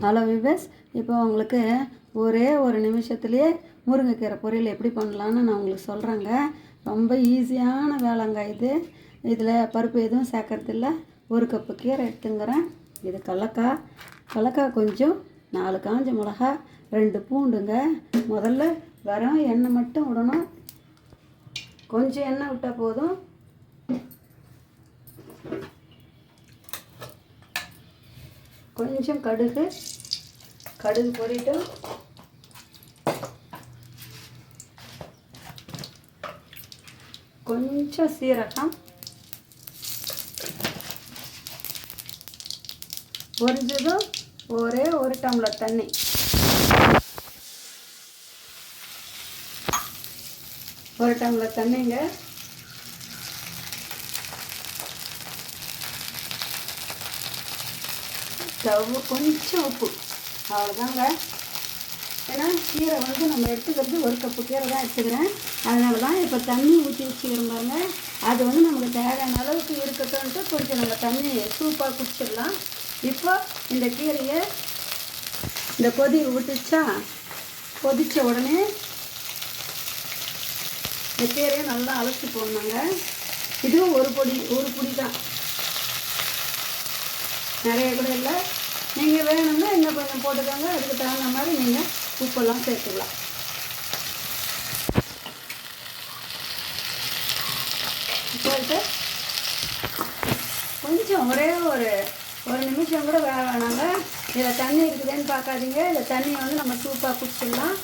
Hello wives இப்போ உங்களுக்கு ஒரே ஒரு நிமிஷத்துலேயே முருங்கைக்கீரை பொரியல் எப்படி பண்ணலான்னு நான் உங்களுக்கு சொல்கிறேங்க ரொம்ப ஈஸியான வேலைங்க இது. இதில் பருப்பு எதுவும் சேர்க்கறதில்ல. ஒரு கப்பு கீரை எடுத்துங்கிறேன். இது கடலக்காய் கடலக்காய் கொஞ்சம் நாலு காஞ்ச மிளகா ரெண்டு பூண்டுங்க. முதல்ல வெறும் எண்ணெய் மட்டும் விடணும். கொஞ்சம் எண்ணெய் விட்டால் போதும். கொஞ்சம் கடுகு. கடுகு பொரியட்டும் கொஞ்சம் சீரகம். பொரிஞ்சதும் ஒரே ஒரு டம்ளர் தண்ணி. ஒரு டம்ளர் தண்ணிங்க. ஸ்டவ் கொஞ்சம் உப்பு. அவ்வளோதாங்க ஏன்னா கீரை வந்து நம்ம எடுத்துக்கிறது ஒரு கப்பு கீரை தான் எடுத்துக்கிறேன். அதனால தான் இப்போ தண்ணி ஊற்றி வச்சுக்கிறோம் பாருங்க. அது வந்து நமக்கு தேவையான அளவுக்கு இருக்கட்டும்ன்ட்டு கொஞ்சம் நம்ம தண்ணி சூப்பாக குடிச்சிடலாம். இப்போ இந்த கீரையை இந்த கொதி விட்டுச்சா கொதித்த உடனே இந்த கீரையை நல்லா அலசி போடணுங்க. இதுவும் ஒரு பொடி ஒரு பொடி நிறைய கூட இல்லை. நீங்கள் வேணும்னா இன்னும் கொஞ்சம் போட்டுக்கோங்க. அதுக்கு தகுந்த மாதிரி நீங்கள் உப்பெல்லாம் சேர்த்துக்கலாம். போட்டு கொஞ்சம் ஒரே ஒரு ஒரு நிமிஷம் கூட வேக வேணாங்க. இதில் தண்ணி இருக்குதுன்னு பார்க்காதீங்க. இந்த தண்ணியை வந்து நம்ம சூப்பாக குடிச்சிடலாம்.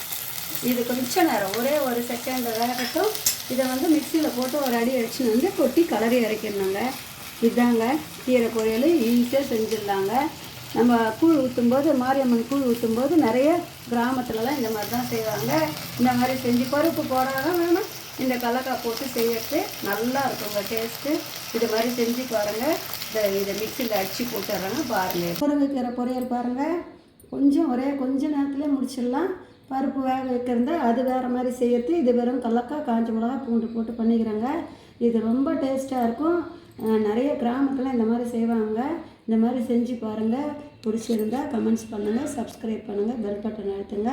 இது கொஞ்சம் நேரம் ஒரே ஒரு செகண்ட் வேகட்டும். இதை வந்து மிக்சியில் போட்டு ஒரு அடி அடிச்சுன்னு வந்து கொட்டி கலரி இறக்கிடணுங்க. இதாங்க கீரை பொரியல். ஈஸியாக செஞ்சிடலாங்க. நம்ம கூழ் ஊற்றும்போது மாரியம்மன் கூழ் ஊற்றும்போது நிறைய கிராமத்துலலாம் இந்த மாதிரி தான் செய்வாங்க. இந்த மாதிரி செஞ்சு பருப்பு போடாதான் வேணும் இந்த கடலக்காய் போட்டு செய்யறது நல்லா இருக்குங்க டேஸ்ட்டு இது மாதிரி செஞ்சு பாருங்கள் இதை இதை மிக்சியில் அடித்து போட்டுடுறாங்க பாருங்கள் முருங்கைக்கீரை பொரியல் பாருங்கள் கொஞ்சம் ஒரே கொஞ்ச நேரத்துலேயே முடிச்சிடலாம். பருப்பு வேக வைக்கிறதா அது வேறு மாதிரி செய்யறது. இது வெறும் கடலக்காய் காஞ்ச மிளகா பூண்டு போட்டு பண்ணிக்கிறேங்க. இது ரொம்ப டேஸ்ட்டாக இருக்கும். நிறைய கிராமத்தில் இந்த மாதிரி செய்வாங்க. இந்த மாதிரி செஞ்சு பாருங்கள் பிடிச்சிருந்தா கமெண்ட்ஸ் பண்ணுங்கள் சப்ஸ்கிரைப் பண்ணுங்கள் பெல் பட்டன் அழுத்துங்க.